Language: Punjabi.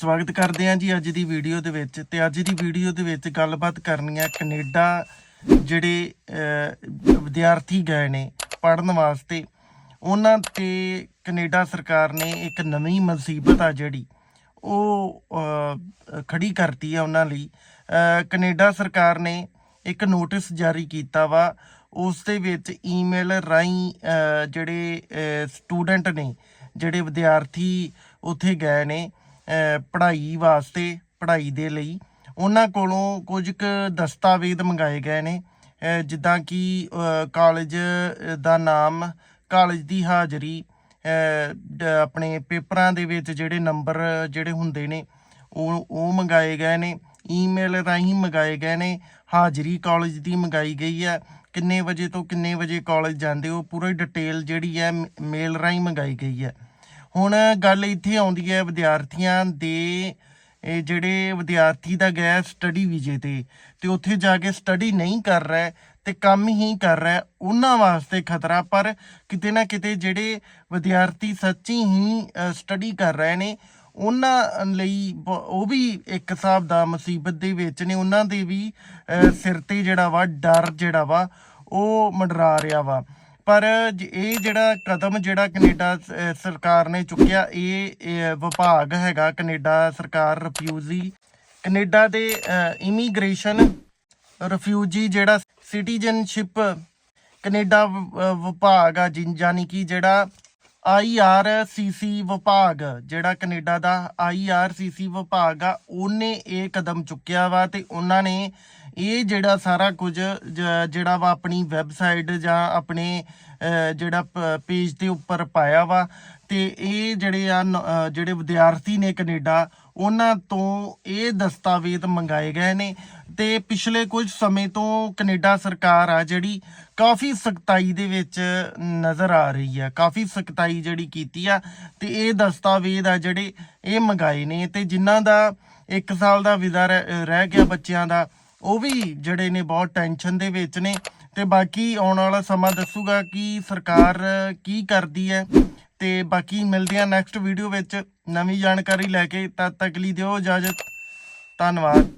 ਸਵਾਗਤ ਕਰਦੇ ਹਾਂ ਜੀ ਅੱਜ ਦੀ ਵੀਡੀਓ ਦੇ ਵਿੱਚ ਤੇ ਅੱਜ ਦੀ ਵੀਡੀਓ ਦੇ ਵਿੱਚ ਗੱਲਬਾਤ ਕਰਨੀ ਹੈ ਕੈਨੇਡਾ ਜਿਹੜੇ ਵਿਦਿਆਰਥੀ ਗਏ ਨੇ ਪੜਨ ਵਾਸਤੇ। ਉਹਨਾਂ ਤੇ ਕੈਨੇਡਾ ਸਰਕਾਰ ਨੇ ਇੱਕ ਨਵੀਂ ਮੁਸੀਬਤ ਆ ਜਿਹੜੀ ਉਹ ਅਹ, ਖੜੀ ਕਰਤੀ ਹੈ ਉਹਨਾਂ ਲਈ। ਅਹ, ਕੈਨੇਡਾ ਸਰਕਾਰ ਨੇ ਇੱਕ ਨੋਟਿਸ ਜਾਰੀ ਕੀਤਾ ਵਾ ਉਸ ਦੇ ਵਿੱਚ ਈਮੇਲ ਰਾਹੀਂ ਜਿਹੜੇ ਸਟੂਡੈਂਟ ਨੇ ਜਿਹੜੇ ਵਿਦਿਆਰਥੀ ਉੱਥੇ ਗਏ ਨੇ ਪੜ੍ਹਾਈ ਵਾਸਤੇ, ਪੜ੍ਹਾਈ ਦੇ ਲਈ। ਉਹਨਾਂ ਕੋਲੋਂ ਕੁਝ ਕੁ ਦਸਤਾਵੇਜ਼ ਮੰਗਾਏ ਗਏ ਨੇ। ਜਿੱਦਾਂ ਕਿ ਕਾਲਜ ਦਾ ਨਾਮ, ਕਾਲਜ ਦੀ ਹਾਜ਼ਰੀ ਡ- ਆਪਣੇ ਪੇਪਰਾਂ ਦੇ ਵਿੱਚ ਜਿਹੜੇ ਨੰਬਰ ਜਿਹੜੇ ਹੁੰਦੇ ਨੇ, ਉਹ ਉਹ ਮੰਗਾਏ ਗਏ ਨੇ। ਈਮੇਲ ਰਾਹੀਂ ਮੰਗਾਏ ਗਏ ਨੇ। ਹਾਜ਼ਰੀ ਕਾਲਜ ਦੀ ਮੰਗਾਈ ਗਈ ਹੈ। ਕਿੰਨੇ ਵਜੇ ਤੋਂ ਕਿੰਨੇ ਵਜੇ ਕਾਲਜ ਜਾਂਦੇ ਹੋ, ਪੂਰੀ ਡਿਟੇਲ ਜਿਹੜੀ ਹੈ ਮੇਲ ਰਾਹੀਂ ਮੰਗਾਈ ਗਈ ਹੈ। ਹੁਣ ਗੱਲ ਇੱਥੇ ਆਉਂਦੀ ਹੈ ਵਿਦਿਆਰਥੀਆਂ ਦੇ, ਇਹ ਜਿਹੜੇ ਵਿਦਿਆਰਥੀ ਦਾ ਗਿਆ ਸਟੱਡੀ ਵੀਜ਼ੇ ਤੇ ਤੇ ਉੱਥੇ ਜਾ ਕੇ ਸਟੱਡੀ ਨਹੀਂ ਕਰ ਰਿਹਾ ਹੈ ਤੇ ਕੰਮ ਹੀ ਕਰ ਰਿਹਾ ਉਹਨਾਂ ਵਾਸਤੇ ਖਤਰਾ, ਪਰ ਕਿਤੇ ਨਾ ਕਿਤੇ ਜਿਹੜੇ ਵਿਦਿਆਰਥੀ ਸੱਚੀ ਹੀ ਸਟੱਡੀ ਕਰ ਰਹੇ ਨੇ, ਉਹਨਾਂ ਲਈ ਬ- ਉਹ ਵੀ ਇੱਕ ਹਿਸਾਬ ਦਾ ਮੁਸੀਬਤ ਦੇ ਵਿੱਚ ਨੇ, ਉਹਨਾਂ ਦੇ ਵੀ ਸਿਰ ਤੇ ਜਿਹੜਾ ਵਾ, ਡਰ ਜਿਹੜਾ ਵਾ, ਉਹ ਮੰਡਰਾ ਰਿਹਾ ਵਾ। ਪਰ ਇਹ ਜਿਹੜਾ ਕਦਮ ਜਿਹੜਾ ਕੈਨੇਡਾ ਸਰਕਾਰ ਨੇ ਚੁੱਕਿਆ, ਇਹ ਵਿਭਾਗ ਹੈਗਾ ਕੈਨੇਡਾ ਸਰਕਾਰ ਰਿਫਿਊਜੀ ਕੈਨੇਡਾ ਦੇ ਇਮੀਗ੍ਰੇਸ਼ਨ ਰਿਫਿਊਜੀ ਜਿਹੜਾ ਸਿਟੀਜ਼ਨਸ਼ਿਪ ਕੈਨੇਡਾ ਵਿਭਾਗ ਆ ਜਿਨ- ਯਾਨੀ ਕਿ ਜਿਹੜਾ ਆਈਆਰਸੀਸੀ ਵਿਭਾਗ, ਜਿਹੜਾ ਕੈਨੇਡਾ ਦਾ ਆਈਆਰਸੀਸੀ ਵਿਭਾਗ ਆ, ਉਹਨੇ ਇਹ ਕਦਮ ਚੁੱਕਿਆ ਵਾ ਤੇ ਉਹਨਾਂ ਨੇ ਇਹ ਜਿਹੜਾ ਸਾਰਾ ਕੁਝ ਜ- ਜਿਹੜਾ ਵਾ ਆਪਣੀ ਵੈਬਸਾਈਟ ਜਾਂ ਆਪਣੇ ਅਹ, ਜਿਹੜਾ ਪੇਜ ਦੇ ਉੱਪਰ ਪਾਇਆ ਵਾ ਤੇ ਇਹ ਜਿਹੜੇ ਆ ਨ- ਜਿਹੜੇ ਵਿਦਿਆਰਥੀ ਨੇ ਕੈਨੇਡਾ ਉਹਨਾਂ ਤੋਂ ਇਹ ਦਸਤਾਵੇਜ਼ ਮੰਗਾਏ ਗਏ ਨੇ। ਤੇ ਪਿਛਲੇ ਕੁਝ ਸਮੇਂ ਤੋਂ ਕੈਨੇਡਾ ਸਰਕਾਰ ਆ ਜਿਹੜੀ ਕਾਫੀ ਸਖਤਾਈ ਦੇ ਵਿੱਚ ਨਜ਼ਰ ਆ ਰਹੀ ਆ ਕਾਫੀ ਸਖਤਾਈ ਜਿਹੜੀ ਕੀਤੀ ਆ ਤੇ ਇਹ ਦਸਤਾਵੇਜ਼ ਆ ਜਿਹੜੇ ਇਹ ਮੰਗਾਏ ਨੇ ਤੇ ਜਿਨ੍ਹਾਂ ਦਾ 1 ਸਾਲ ਦਾ ਵੀਜ਼ਾ ਰਹਿ ਰਹਿ ਗਿਆ ਬੱਚਿਆਂ ਦਾ ਉਹ ਵੀ ਜਿਹੜੇ ਨੇ ਬਹੁਤ ਟੈਨਸ਼ਨ ਦੇ ਵਿੱਚ ਨੇ ਤੇ ਬਾਕੀ ਆਉਣ ਵਾਲਾ ਸਮਾਂ ਦੱਸੂਗਾ ਕਿ ਸਰਕਾਰ ਕੀ ਕਰਦੀ ਹੈ ਤੇ ਬਾਕੀ ਮਿਲਦੇ ਆ ਨੈਕਸਟ ਵੀਡੀਓ ਵਿੱਚ। ਨਵੀਂ ਜਾਣਕਾਰੀ ਲੈ ਕੇ, ਤਦ ਤੱਕ ਲਈ ਦਿਓ ਇਜਾਜ਼ਤ। ਧੰਨਵਾਦ।